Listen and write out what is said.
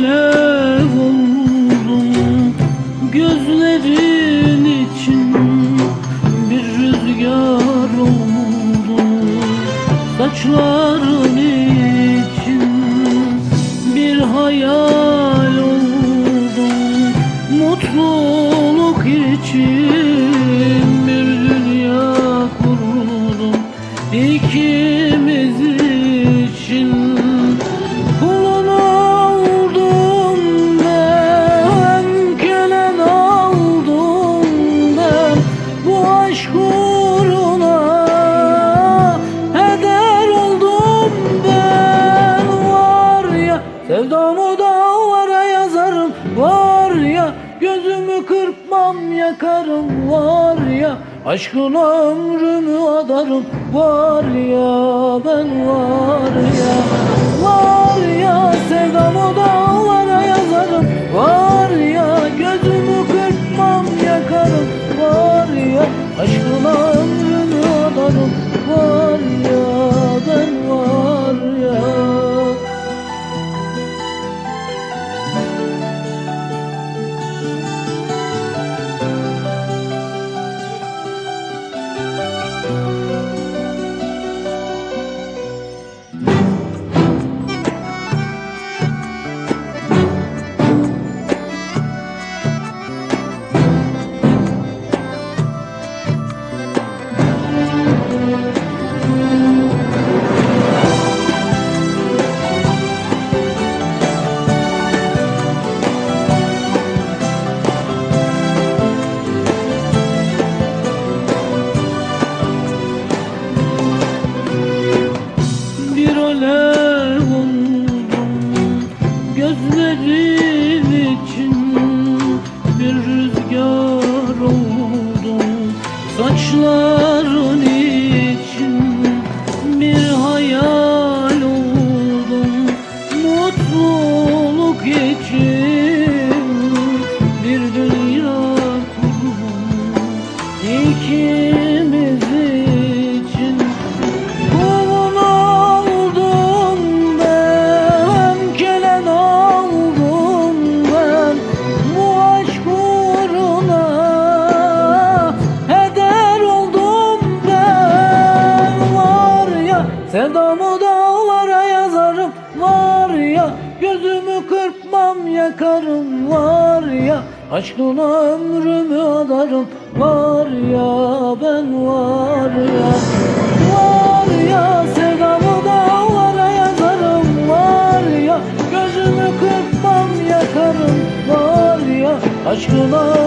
alev oldum gözlerin için. Bir rüzgar oldum saçların gözümü kırpmam yakarım Var ya aşkına ömrümü adarım Var ya ben var ya. Var ya sevdamı dağlara yazarım Var ya gözümü kırpmam yakarım Var ya aşkına ömrümü adarım Var ya Saçların Sevdamı dağlara yazarım Var ya gözümü kırpmam yakarım Var ya aşkına ömrümü adarım Var ya ben var ya. Var ya sevdamı dağlara yazarım Var ya gözümü kırpmam yakarım Var ya aşkına